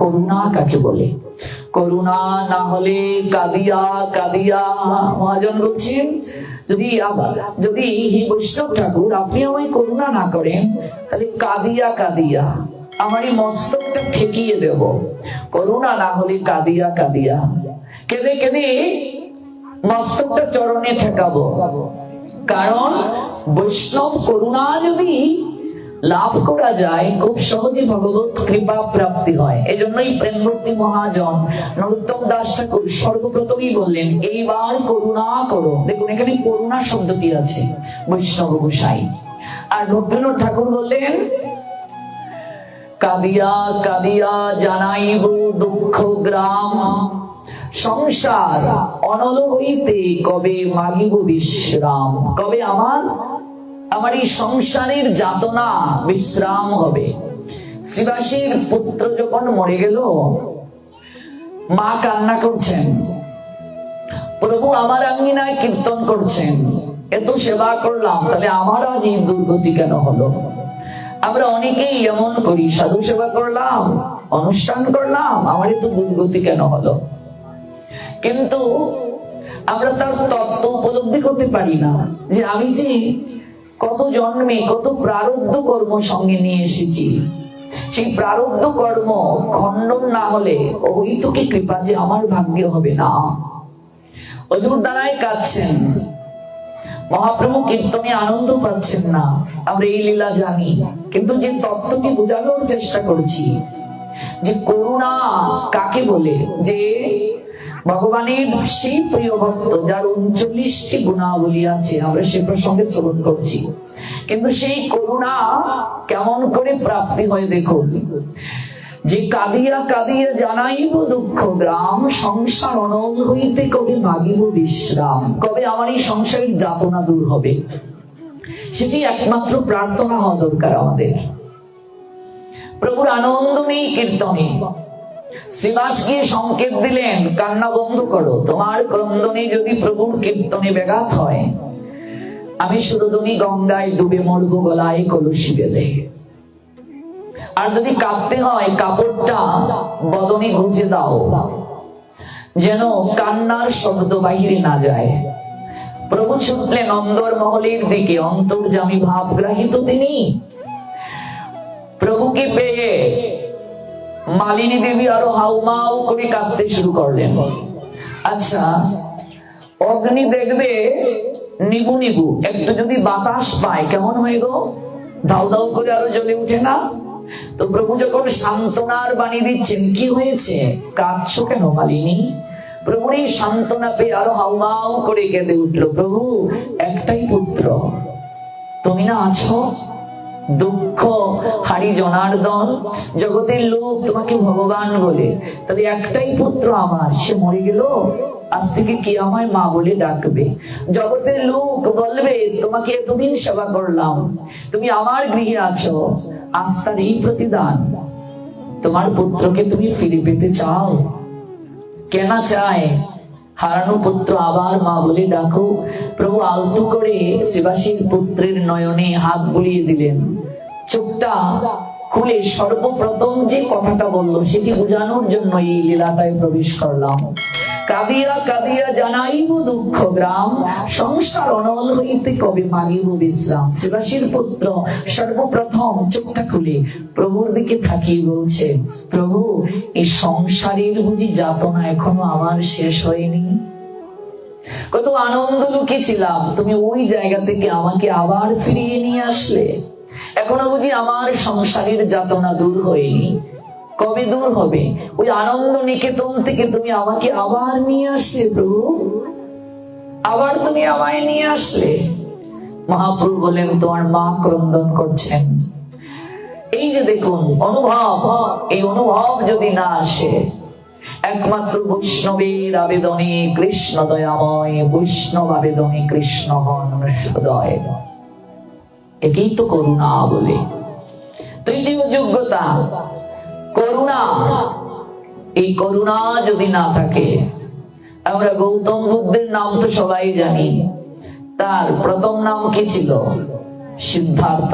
করুণা কাকে বলে? করুণা না হলে কাদিয়া কাদিয়া, মহাজন বলছেন, যদি আবার, যদি হে বৈষ্ণব ঠাকুর আপনি আমায় করুণা না করেন, তাহলে কাদিয়া কাদিয়া আমার এই মস্তকটা ঠেকিয়ে দেব। করুণা না হলে কাদিয়া কাদিয়া, কেঁদে কেঁদে মস্তকটা চরণে ঠেকাবো। কারণ বৈষ্ণব করুণা যদি লাভ করা যায়, খুব সহজে ভগবত কৃপা প্রাপ্তি হয়। এই জন্যই প্রেমভক্তি মহাজন নরোত্তম দাস ঠাকুর সর্বপ্রথমই বললেন, এইবার করুণা করো। দেখুন, এখানে করুণা শব্দটি আছে? বৈষ্ণব গোসাই। আর ভক্তিনাথ ঠাকুর বললেন, কাদিয়া কাদিয়া জানাইব দুঃখ গ্রাম। সংসার অনল হইতে কবে মাগিব বিশ্রাম? কবে আমার আমার এই সংসারের যাতনা বিশ্রাম হবে। শিবাসীর পুত্র যখন মরে গেল, মা কান্না করছেন। প্রভু আমার আঙ্গিনায় কীর্তন করছেন। এত সেবা করলাম, তাহলে আমার আজ এই দুর্গতি কেন হলো? আমরা অনেকেই এমন করি, সাধু সেবা করলাম, অনুষ্ঠান করলাম, আমার তো দুর্গতি কেন হলো? কিন্তু আমরা তার তত্ত্ব উপলব্ধি করতে পারি না যে আমি যে কত জন্মে, কত প্রারব্ধ কর্ম সঙ্গে নিয়ে এসেছি। সেই প্রারব্ধ কর্ম খণ্ডন না হলে ওই তোকে কৃপা যে আমার ভাগ্যে হবে না? অজুর দ্বারাই কাঁদছেন। মহাপ্রভু কীর্তনে আনন্দ পাচ্ছেন না। আমরা এই লীলা জানি, কিন্তু যে তত্ত্বটি বোঝানোর চেষ্টা করছি, যে করুণা কাকে বলে? যে ভগবানের সেই প্রিয় ভক্ত, যার উনচল্লিশটি গুণাবলী আছে, আমরা সে প্রসঙ্গে শ্রবণ করছি। কিন্তু সেই করুণা কেমন করে প্রাপ্তি হয় দেখুন। যে কাঁদিয়া কাঁদিয়া জানাইব দুঃখ গ্রাম, সংসার অনল হইতে কবে মাগিব বিশ্রাম? কবে আমার এই সংসারের যাতনা দূর হবে? সেটি একমাত্র প্রার্থনা হওয়া দরকার আমাদের। প্রভুর আনন্দ নেই কীর্তনে। শ্রীবাস গিয়ে সংকেত দিলেন, কান্না বন্ধ করো। তোমার ক্রন্দনে যদি প্রভুর কীর্তনে ব্যাঘাত হয়, আমি সুরদনী গঙ্গায় ডুবে মরব গলায় কলসি বেঁধে। আর যদি কাঁদতে হয়, কাপড়টা বদনে গুঁজে দাও, যেন কান্নার শব্দ বাহিরে না যায়। প্রভু ছুটলেন অন্দর মহলের দিকে অন্তর্জামী ভাবগ্রাহিত তিনি। প্রভুকে পেয়ে মালিনী দেবী আরও হাউমাউ করে কাঁদতে শুরু করলেন। আচ্ছা অগ্নি দেখবে নিবু নিবু একটু যদি বাতাস পায়, কেমন হয়ে গো? দাউ দাউ করে আরও জ্বলে উঠে না? তো প্রভু যখন সান্ত্বনার বাণী দিচ্ছেন, কি হয়েছে? কাঁদছো কেন মালিনী? প্রভুর এই সান্ত্বনা পেয়ে আরও হাউমাউ করে কেঁদে উঠল, প্রভু, একটাই পুত্র। তুমি না আছো? দুঃখ, হারি জনার্দন জগতের লোক তোমাকে ভগবান বলে। তবে একটাই পুত্র আমার, সে মরে গেল, আজ থেকে কি আমায় মা বলে ডাকবে? জগতের লোক বলবে, তোমাকে এতদিন সেবা করলাম, তুমি আমার গৃহে আছো এই প্রতিদান। তোমার পুত্রকে তুমি ফিরে পেতে চাও। কেনা চায়, হারানো পুত্র আবার মা বলে ডাকো। প্রভু আলতু করে শিবাসীর পুত্রের নয়নে হাত বুলিয়ে দিলেন। চোখটা খুলে সর্বপ্রথম যে কথাটা বলল সেটি বোঝানোর জন্য এই লীলাটায় প্রবেশ করলাম। কাদিয়া কাদিয়া জানাইব দুঃখ গ্রাম, সংসার অনল হইতে কবে মাগিব বিশ্রাম। শিবাসীর পুত্র সর্বপ্রথম চোখটা খুলে প্রভুর দিকে থাকিয়ে বলছে, প্রভু এই সংসারের বুঝি যাতনা এখনও আমার শেষ হয়নি? কত আনন্দ লুকিয়েছিলাম, তুমি ওই জায়গা থেকে আমাকে আবার ফিরিয়ে নিয়ে আসলে। এখনও বুঝি আমার সংসারের যাতনা দূর হয়নি। কবে দূর হবে? ওই আনন্দ নিকেতন থেকে তুমি আমাকে আবার নিয়ে আসলে প্রভু। আবার তুমি আমায় নিয়ে আসলে। মহাপ্রভু বলেন তোমার মা ক্রন্দন করছেন। এই যে দেখুন, অনুভব, এই অনুভব যদি না আসে, একমাত্র বৈষ্ণবের আবেদনে কৃষ্ণ দয়াময় বৈষ্ণব আবেদনে কৃষ্ণ হন সদয় একেই তো করুণা বলে। তৃতীয় যোগ্যতা, করুণা। এই করুণা যদি না থাকে, আমরা গৌতম বুদ্ধের নাম তো সবাই জানি। তার প্রথম নাম কি ছিল? সিদ্ধার্থ।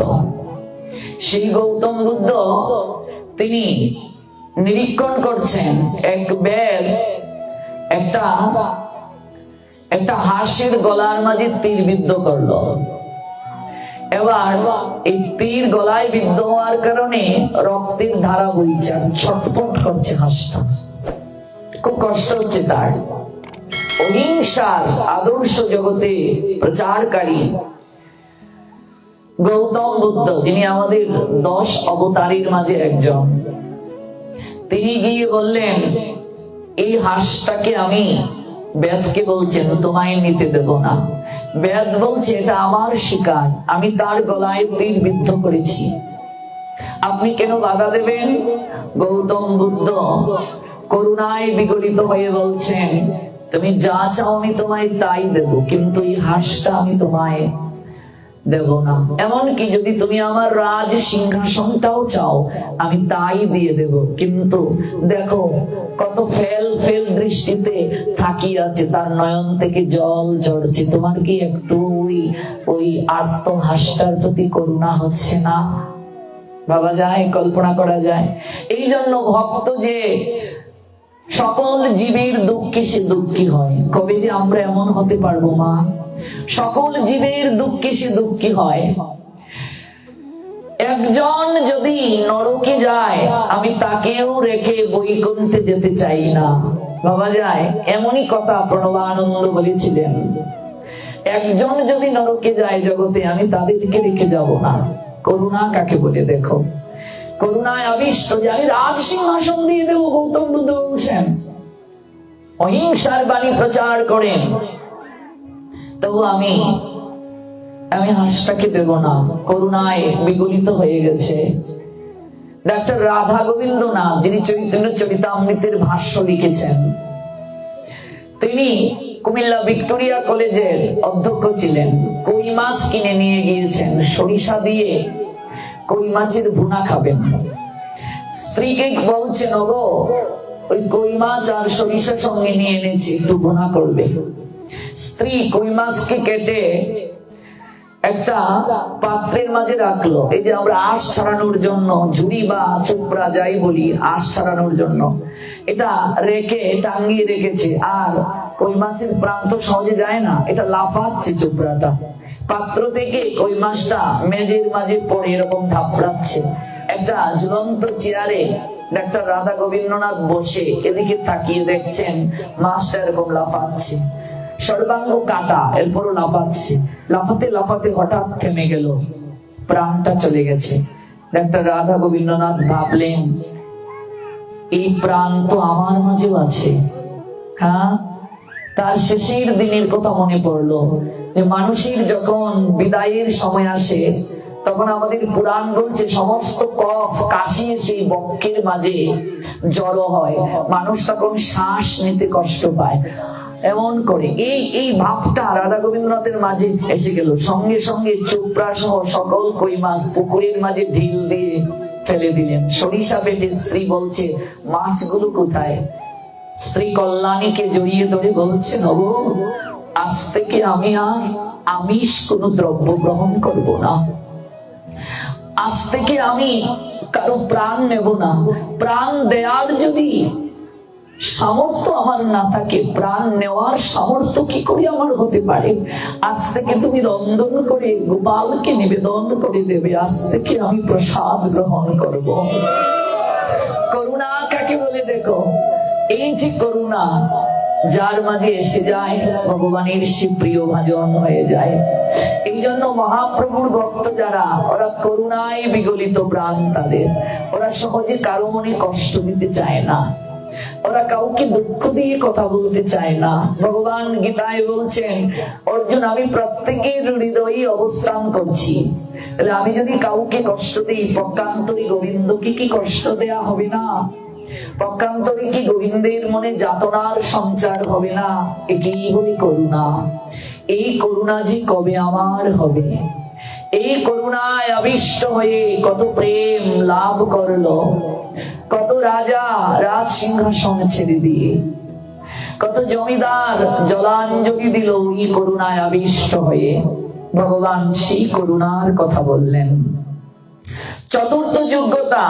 সেই গৌতম বুদ্ধ, তিনি নিরীক্ষণ করছেন এক বেদ, একটা একটা হাসির গলার মাঝে তীর বিদ্ধ করল। এবার এই তীর গলায় বিদ্ধ হওয়ার কারণে রক্তের ধারা বইছে, ছটফট করছে হাঁসটা। খুব কষ্ট হচ্ছে তার। অহিংসার আদর্শ জগতে প্রচারকারী গৌতম বুদ্ধ, যিনি আমাদের দশ অবতারের মাঝে একজন। তিনি গিয়ে বললেন, এই হাঁসটাকে আমি বেদকে বলছেন, তোমায় নিতে দেব না। বেদ বলছে এটা আমার শিকার, আমি তার গলায় তীর বিদ্ধ করেছি। আপনি কেন বাধা দেবেন? গৌতম বুদ্ধ করুণায় বিগলিত হয়ে বলছেন, তুমি যা চাও আমি তোমায় তাই দেব, কিন্তু এই হাঁসটা আমি তোমায় দেব না। এমনকি যদি তুমি আমার রাজ সিংহাসনটাও চাও, আমি তাই দিয়ে দেব। কিন্তু দেখো কত ফেল ফেল দৃষ্টিতে তাকিয়ে আছে তার নয়ন থেকে জল ঝরছে। তোমার কি একটু ওই ওই আর্ত হাসটার প্রতি করুণা হচ্ছে না? ভাবা যায়, কল্পনা করা যায়। এই জন্য ভক্ত যে সকল জীবের দুঃখে সে দুঃখী হয়। কবে যে আমরা এমন হতে পারব, মা? সকল জীবের দুঃখে সে দুঃখী হয়। একজন যদি নরকে যায়, আমি তাকেও রেখে বৈকুণ্ঠে যেতে চাই না। বাবা যায়, এমনই কথা প্রণবানন্দ বলেছিলেন। একজন যদি নরকে যায় জগতে, আমি তাদেরকে রেখে যাব না। করুণা কাকে বলে দেখো? করুণায় আবিষ্ট যে আমি রাজ সিংহাসন দিয়ে দেবো গৌতম বুদ্ধ বলছেন। অহিংসার বাণী প্রচার করেন। তবু আমি আমি হাঁসটাকে দেব না। করুণায় বিগলিত হয়ে গেছে। ডাক্তার রাধা গোবিন্দনাথ, যিনি চৈতন্য চরিতামৃতের ভাষ্য লিখেছেন, তিনি কুমিল্লা ভিক্টোরিয়া কলেজের অধ্যক্ষ ছিলেন। কই মাছ কিনে নিয়ে গিয়েছেন। সরিষা দিয়ে কই মাছের ভুনা খাবেন। স্ত্রীকে বলছেন ওগো ওই কই মাছ আর সরিষা সঙ্গে নিয়ে এনেছি, একটু ভুনা করবে। স্ত্রী কই মাছকে কেটে একটা পাত্রের মাঝে রাখল। এই যে আমরা আঁশ ছড়ানোর জন্য, ঝুড়ি বা চোপড়া যাই বলি, আঁশ ছড়ানোর জন্য। এটা রেখে, টাঙ্গিয়ে রেখেছে। আর কই মাছের প্রান্ত সহজে যায় না। এটা লাফাচ্ছে চোপড়াটা পাত্র থেকে কই মাছটা মেঝের মাঝে পড়ে এরকম ধাপড়াচ্ছে। একটা ঝুলন্ত চেয়ারে ডাক্তার রাধা গোবিন্দনাথ বসে এদিকে তাকিয়ে দেখছেন মাছটা এরকম লাফাচ্ছে। সর্বাঙ্গ কাটা। এরপরও লাফাচ্ছে। লাফাতে লাফাতে হঠাৎ থেমে গেল। প্রাণটা চলে গেছে। ডাক্তার রাধা গোবিন্দনাথ ভাবলেন, এই প্রাণ তো আমার মাঝেও আছে। হ্যাঁ? তার শেষের দিনের কথা মনে পড়ল যে মানুষের যখন বিদায়ের সময় আসে, তখন আমাদের পুরাণ বলছে, সমস্ত কফ কাশি সেই বক্ষের মাঝে জড়ো হয়। মানুষ তখন শ্বাস নিতে কষ্ট পায়। এমন করে। এই এই ভাবটা রাধা গোবিন্দনাথের মাঝে এসে গেল। সঙ্গে সঙ্গে চোপড়া সহ সকল কই মাছ পুকুরের মাঝে ঢিল দিয়ে ফেলে দিলেন। সরিষা পেটে স্ত্রী বলছে, মাছগুলো কোথায়? শ্রী কল্যাণীকে জড়িয়ে ধরে বলছে, নব, আজ থেকে আমি আর আমিষ কোনো দ্রব্য গ্রহণ করব না। আজ থেকে আমি কারও প্রাণ নেব না। প্রাণ দেয়ার যদি সামর্থ্য আমার না থাকে, প্রাণ নেওয়ার সামর্থ্য কি করে আমার হতে পারে? আজ থেকে তুমি রন্ধন করে গোপালকে নিবেদন করে দেবে, আজ থেকে আমি প্রসাদ গ্রহণ করব। করুণা কাকে বলে দেখো? এই যে করুণা, যার মাঝে এসে যায়, ভগবানের সে ভাজন হয়ে যায়। এই জন্য মহাপ্রভুর ভক্ত যারা, ওরা করুণায় বিগলিত প্রাণ তাদের। ওরা সহজে কারও মনে কষ্ট দিতে চায় না। ওরা কাউকে দুঃখ দিয়ে কথা বলতে চায় না। ভগবান গীতায় বলছেন, অর্জুন, আমি প্রত্যেকের হৃদয়ে অবস্থান করছি। তাহলে আমি যদি কাউকে কষ্ট দিই, পক্ষান্তরী গোবিন্দকে কি কষ্ট দেয়া হবে না? পক্ষান্তরে কি গোবিন্দের মনে যাতনার সঞ্চার হবে না? একেই বলি করুণা। এই করুণা যে কবে আমার হবে? এই করুণায় আবিষ্ট হয়ে কত প্রেম লাভ করল? কত রাজা রাজ সিংহাসন ছেড়ে দিয়ে, কত জমিদার জলাঞ্জলি দিল এই করুণায় আবিষ্ট হয়ে। ভগবান সেই করুণার কথা বললেন। চতুর্থ যোগ্যতা,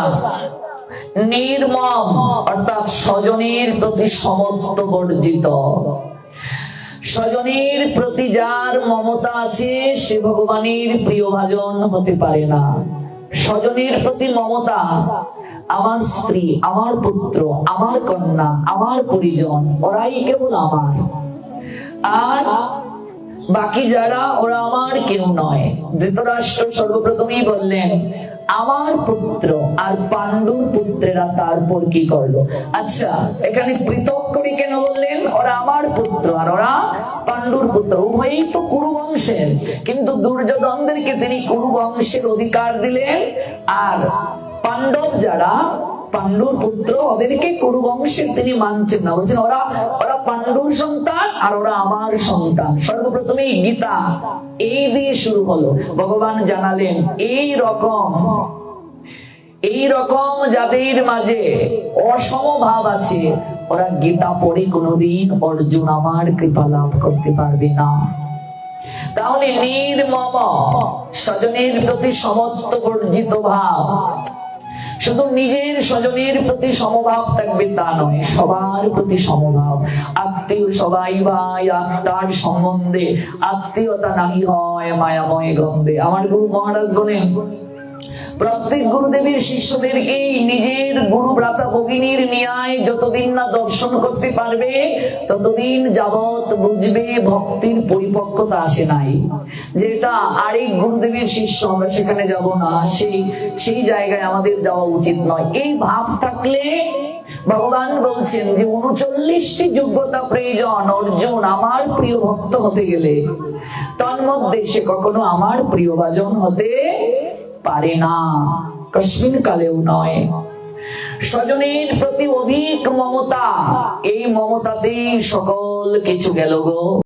নির্মম, অর্থাৎ স্বজনের প্রতি সমত্ব বর্জিত। স্বজনের প্রতি যার মমতা আছে, সে ভগবানের প্রিয় ভাজন হতে পারে না। স্বজনের প্রতি মমতা। আমার স্ত্রী, আমার পুত্র, আমার কন্যা, আমার পরিজন, ওরাই কেবল আমার। আর বাকি যারা, ওরা আমার কেউ নয়। ধৃতরাষ্ট্র সর্বপ্রথমেই বললেন, আমার পুত্র আর পাণ্ডুর পুত্রেরা তারপর কি করল? আচ্ছা এখানে পৃথক করে কেন বললেন? ওরা আমার পুত্র আর ওরা পাণ্ডুর পুত্র উভয়ই তো কুরু বংশের কিন্তু দুর্যোধনদেরকে তিনি কুরু বংশের অধিকার দিলেন। আর পাণ্ডব যারা, পাণ্ডুর পুত্র, ওদেরকে কুরু বংশের তিনি মানছেন না। বলছেন, ওরা ওরা পাণ্ডুর সন্তান আর ওরা আমার সন্তান। সর্বপ্রথমে গীতা এই দিয়ে শুরু হলো। ভগবান জানালেন, এই রকম এই রকম যাদের মাঝে অসম ভাব আছে, ওরা গীতা পড়ে কোনোদিন অর্জুন আমার কৃপা লাভ করতে পারবে না। তাহলে নির্মম স্বজনের প্রতি সমস্ত বর্জিত ভাব। শুধু নিজের স্বজনের প্রতি সমভাব থাকবে তা নয়, সবার প্রতি সমভাব। আত্মীয় সবাই ভাই, আত্মার সম্বন্ধে আত্মীয়তা নাহি হয়, মায়াময় গন্ধে। আমার গুরু মহারাজ বলেন প্রত্যেক গুরুদেবের শিষ্যদেরকে নিজের গুরু ভ্রাতা ভগিনীর ন্যায় যতদিন না দর্শন করতে পারবে, ততদিন যাবত বুঝবে ভক্তির পরিপক্কতা আসে নাই। যেটা আরেক গুরুদেবের শিষ্য, আমরা সেখানে যাব না। সেই সেই জায়গায় আমাদের যাওয়া উচিত নয়। এই ভাব থাকলে ভগবান বলছেন যে, উনচল্লিশটি যোগ্যতা প্রয়োজন। অর্জুন, আমার প্রিয় ভক্ত হতে গেলে। তন্মধ্যে সে কখনো আমার প্রিয় ভাজন হতে পারে না। কশ্মিন কালেও নয়। স্বজনের প্রতি অধিক মমতা। এই মমতাতেই সকল কিছু গেল গো।